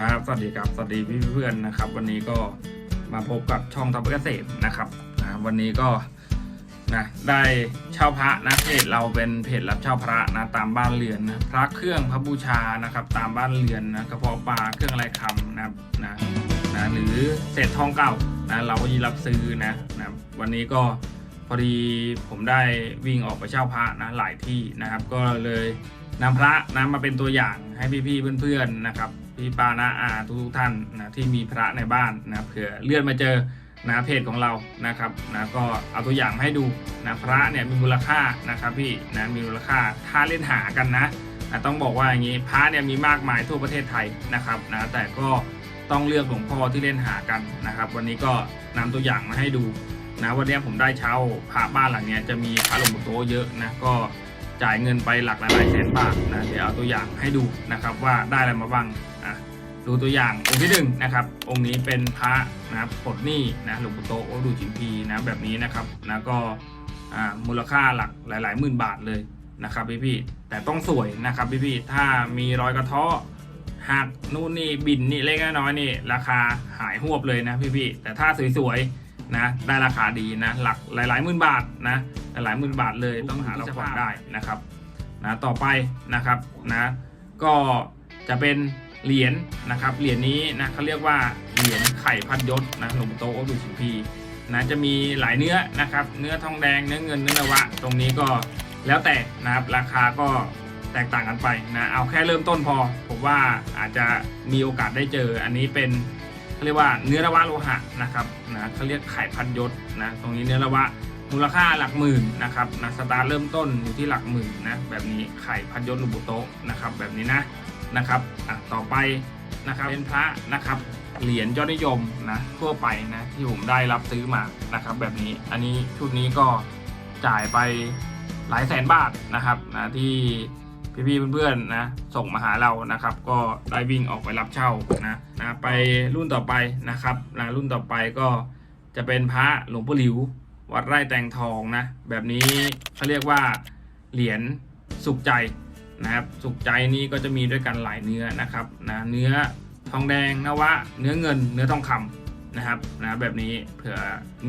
ครับ สวัสดีครับ สวัสดีพี่เพื่อนนะครับ วันนี้ก็มาพบกับช่องทัพเกษตรนะครับนะวันนี้ก็นะได้เช่าพระนะเพจเราเป็นเพจรับเช่าพระนะตามบ้านเรือนนะพระเครื่องพระบูชานะครับ ตามบ้านเรือนนะกระเพาะปลาเครื่องอะไรคำนะครับนะนะหรือเศษทองเก่านะเราก็ยินรับซื้อนะนะวันนี้ก็พอดีผมได้วิ่งออกไปเช่าพระนะหลายที่นะครับ ก็เลยนำพระนะมาเป็นตัวอย่างให้พี่ๆเพื่อนๆนะครับ พี่ปานาอาทุกท่านนะที่มีพระในบ้านนะเผื่อเลื่อนมาเจอนะเพจของเรานะครับนะก็เอาตัวอย่างมาให้ดูนะพระเนี่ยมีมูลค่านะครับพี่นะมีมูลค่าถ้าเล่นหากันนะนะต้องบอกว่าอย่างนี้พระเนี่ยมีมากมายทั่วประเทศไทยนะครับนะแต่ก็ต้องเลือกหลวงพ่อที่เล่นหากันนะครับ วันนี้ก็นำตัวอย่างมาให้ดูนะวันนี้ผมได้เช่าพระบ้านหลังเนี้ยจะมีพระหลวงปู่โตเยอะนะก็จ่ายเงินไปหลักหลายแสนบาทนะเดี๋ยวเอาตัวอย่างให้ดูนะครับว่าได้อะไรมาบ้าง ดูตัวอย่างองค์ที่หนึ่งนะครับองค์นี้เป็นพระนะครับปลดหนี้นะหลวงปู่โตโอดูจิมพีนะแบบนี้นะครับนะก็อ่ามูลค่าหลักหลาย ๆ หมื่นบาทเลยนะครับพี่ๆแต่ต้องสวยนะครับพี่ๆถ้ามีรอยกระเทาะหักนู่นนี่บินนี่เล็กน้อยนี่ราคาหายหวบเลยนะพี่ๆแต่ถ้าสวยๆนะได้ราคาดีนะหลักหลายๆหมื่นบาทนะหลายๆหมื่นบาทเลยต้องหาเราผ่อนได้นะครับนะต่อไปนะครับนะก็จะเป็น เหรียญนะครับเหรียญนี้นะเขาเรียกว่าเหรียญไข่พัดยศนะหลวงโตอดูชิมพีนะจะมีหลายเนื้อนะครับ เนื้อทองแดงเนื้อเงินเนื้อนวะ ตรงนี้ก็แล้วแต่นะครับราคาก็แตกต่างกันไปนะเอาแค่เริ่มต้นพอ ผมว่าอาจจะมีโอกาสได้เจอ อันนี้เป็นเขาเรียกว่าเนื้อนวะโลหะนะครับนะเขาเรียกไข่พันยศนะตรงนี้เนื้อนวะมูลค่าหลักหมื่นนะครับนะสตาร์เริ่มต้นอยู่ที่หลักหมื่นนะแบบนี้ไข่พันยศหลวงปู่โตนะครับแบบนี้นะ นะครับอะต่อไปนะครับเป็นพระนะครับเหรียญยอดนิยมนะทั่วไปนะที่ผมได้รับซื้อมานะครับ แบบนี้อันนี้ชุดนี้ก็จ่ายไปหลายแสนบาทนะครับนะที่พี่ๆเพื่อนๆนะส่งมาหาเรานะครับ ก็ได้วิ่งออกไปรับเช่านะนะไปรุ่นต่อไปนะครับนะรุ่นต่อไปก็จะเป็นพระหลวงปู่หลิว วัดไร่แตงทองนะแบบนี้เขาเรียกว่าเหรียญสุขใจ นะครับสุกใจนี้ก็จะมีด้วยกันหลายเนื้อนะครับนะเนื้อทองแดงนวะ เนื้อเงิน เนื้อทองคำนะครับนะแบบนี้เผื่อ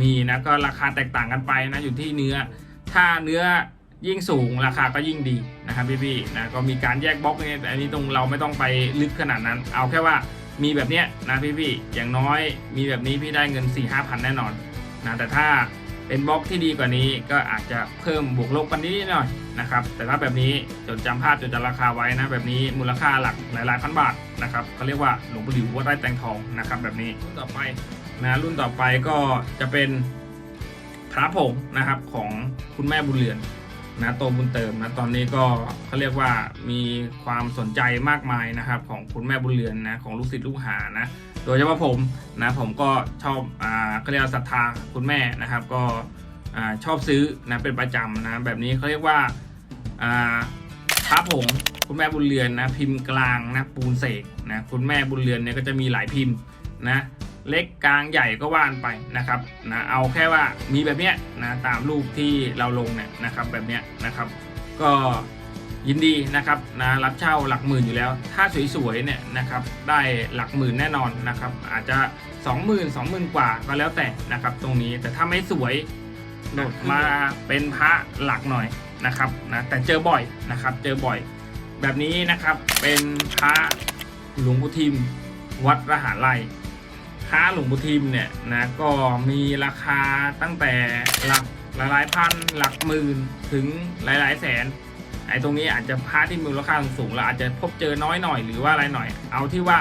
มีนะก็ราคาแตกต่างกันไปนะอยู่ที่เนื้อ ถ้าเนื้อยิ่งสูงราคาก็ยิ่งดีนะครับพี่ๆนะก็มีการแยกบล็อกเนี่ยอันนี้ตรงเราไม่ต้องไปลึกขนาดนั้น เอาแค่ว่ามีแบบเนี้ยนะพี่ๆอย่างน้อยมีแบบนี้พี่ได้เงิน4ี่ห้าพันแน่นอนนะแต่ถ้า เป็นบล็อกที่ดีกว่านี้ก็อาจจะเพิ่มบวกลบกันนิดหน่อยนะครับ แต่ถ้าแบบนี้จดจำภาพจดจำราคาไว้นะ แบบนี้มูลค่าหลักหลายๆพันบาทนะครับเขาเรียกว่าหลวงปู่หลิววัดไร่แตงทองนะครับ แบบนี้รุ่นต่อไปนะรุ่นต่อไปก็จะเป็นพระผงนะครับของคุณแม่บุญเรือนนะโตบุญเติมนะตอนนี้ก็เขาเรียกว่ามีความสนใจมากมายนะครับ ของคุณแม่บุญเรือนนะของลูกศิษย์ลูกหานะ โดยเฉพาะผมนะผมก็ชอบอ่าเขาเรียกว่าศรัทธาคุณแม่นะครับ ก็อ่าชอบซื้อนะเป็นประจำนะแบบนี้เขาเรียกว่าอ่าพระผงคุณแม่บุญเรือนนะพิมพ์กลางนะปูนเสกนะคุณแม่บุญเรือนเนี่ยก็จะมีหลายพิมพ์นะเล็กกลางใหญ่ก็ว่านไปนะครับนะเอาแค่ว่ามีแบบเนี้ยนะตามรูปที่เราลงเนี่ยนะครับแบบเนี้ยนะครับ ก็ ยินดีนะครับนะรับเช่าหลักหมื่นอยู่แล้ว ถ้าสวยๆเนี่ยนะครับได้หลักหมื่นแน่นอนนะครับอาจจะ 20,000 20,000 กว่าก็แล้วแต่นะครับตรงนี้แต่ถ้าไม่สวยโดดมาเป็นพระหลักหน่อยนะครับนะแต่เจอบ่อยนะครับเจอบ่อย แบบนี้นะครับเป็นพระหลวงปู่ทิมวัดระหาไร่พระหลวงปู่ทิมเนี่ยนะก็มีราคาตั้งแต่หลักหลายพันหลักหมื่นถึงหลายๆแสน ไอ้ตรงนี้อาจจะพระที่มีมูลค่าสูงๆเราอาจจะพบเจอน้อยหน่อยหรือว่าอะไรหน่อย เอาที่ว่า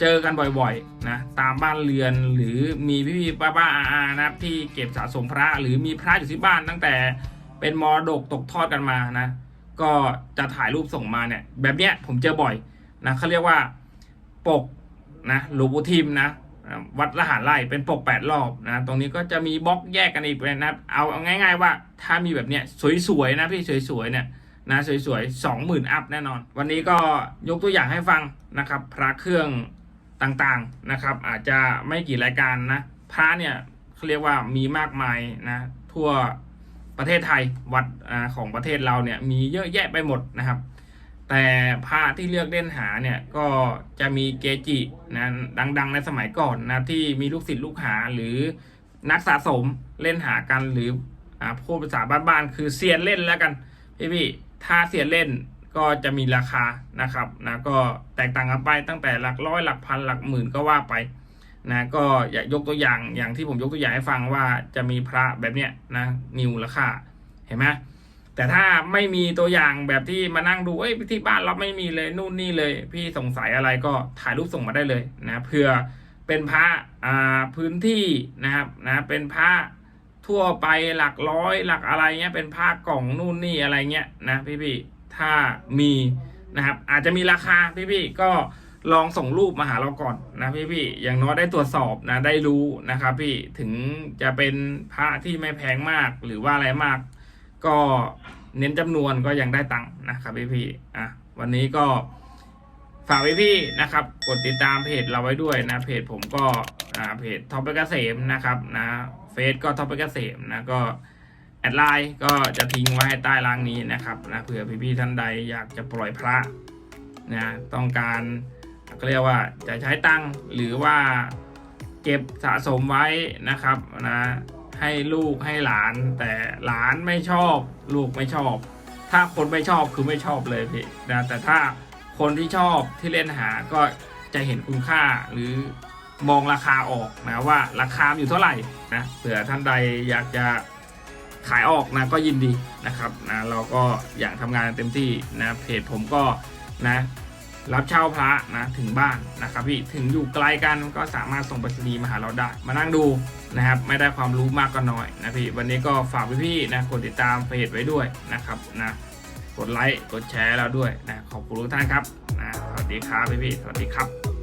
เจอกันบ่อยๆนะตามบ้านเรือนหรือมีพี่ๆป้าๆอาๆนะครับที่เก็บสะสมพระหรือมีพระอยู่ที่บ้านตั้งแต่เป็นมรดกตกทอดกันมานะ ก็จะถ่ายรูปส่งมาเนี่ย แบบเนี้ยผมเจอบ่อยนะเขาเรียกว่าปกนะหลวงปู่ทิมนะวัดละหารไร่เป็นปกแปดรอบนะตรงนี้ก็จะมีบล็อกแยกกันอีกนะครับเอาเอาง่าย ๆ ว่าถ้ามีแบบเนี้ยสวยๆนะพี่สวยๆเนี่ย นะสวยๆสองหมื่นอัพแน่นอน วันนี้ก็ยกตัวอย่างให้ฟังนะครับ พระเครื่องต่างๆนะครับ อาจจะไม่กี่รายการนะ พระเนี่ยเขาเรียกว่ามีมากมายนะทั่วประเทศไทยวัดอของประเทศเราเนี่ยมีเยอะแยะไปหมดนะครับ แต่พระที่เลือกเล่นหาเนี่ยก็จะมีเกจินะดัง ๆ ในสมัยก่อนนะที่มีลูกศิษย์ลูกหาหรือนักสะสมเล่นหากันหรืออ่าพูดภาษาบ้านๆคือเซียนเล่นแล้วกันพี่พี่ ถ้าเซียเล่นก็จะมีราคานะครับนะก็แตกต่างกันไปตั้งแต่หลักร้อยหลักพันหลักหมื่นก็ว่าไปนะก็อยากยกตัวอย่างอย่างที่ผมยกตัวอย่างให้ฟังว่าจะมีพระแบบเนี้ยนะนิวราคาเห็นไหมแต่ถ้าไม่มีตัวอย่างแบบที่มานั่งดูเอ้ยที่บ้านเราไม่มีเลยนู่นนี่เลย พี่สงสัยอะไรก็ถ่ายรูปส่งมาได้เลยนะเพื่อเป็นพระอ่าพื้นที่นะครับนะเป็นพระ ทั่วไปหลักร้อยหลักอะไรเงี้ยเป็นพระกล่องนู่นนี่อะไรเงี้ยนะพี่พี่ถ้ามีนะครับอาจจะมีราคาพี่พี่ก็ลองส่งรูปมาหาเราก่อนนะพี่พี่อย่างน้อยได้ตรวจสอบนะได้รู้นะครับพี่ถึงจะเป็นพระที่ไม่แพงมากหรือว่าอะไรมาก ก็เน้นจำนวนก็ยังได้ตังค์นะครับพี่พี่อะวันนี้ก็ ฝากพี่พี่นะครับ กดติดตามเพจเราไว้ด้วยนะ เพจผมก็อ่าเพจท็อปเปกเกษมนะครับนะเฟซก็ท็อปเปกเกษมนะก็แอดไลน์ก็จะทิ้งไว้ให้ใต้ล่างนี้นะครับนะเผื่อพี่พี่ๆท่านใดอยากจะปล่อยพระนะต้องการก็เรียกว่าจะใช้ตังหรือว่าเก็บสะสมไว้นะครับนะให้ลูกให้หลาน แต่หลานไม่ชอบ ลูกไม่ชอบ ถ้าคนไม่ชอบคือไม่ชอบเลยพี่นะแต่ถ้า คนที่ชอบที่เล่นหาก็จะเห็นคุณค่าหรือมองราคาออกนะว่าราคาอยู่เท่าไหร่นะเผื่อท่านใดอยากจะขายออกนะก็ยินดีนะครับนะเราก็อยากทำงานเต็มที่นะเพจผมก็นะรับเช่าพระนะถึงบ้านนะครับพี่ถึงอยู่ไกลกันก็สามารถส่งไปรษณีย์มาหาเราได้ มานั่งดูนะครับไม่ได้ความรู้มากก็น้อยนะพี่วันนี้ก็ฝากพี่ๆนะกดติดตามเพจไว้ด้วยนะครับนะ กดไลค์กดแชร์เราด้วยนะขอบคุณทุกท่านครับนะสวัสดีครับพี่พี่สวัสดีครับ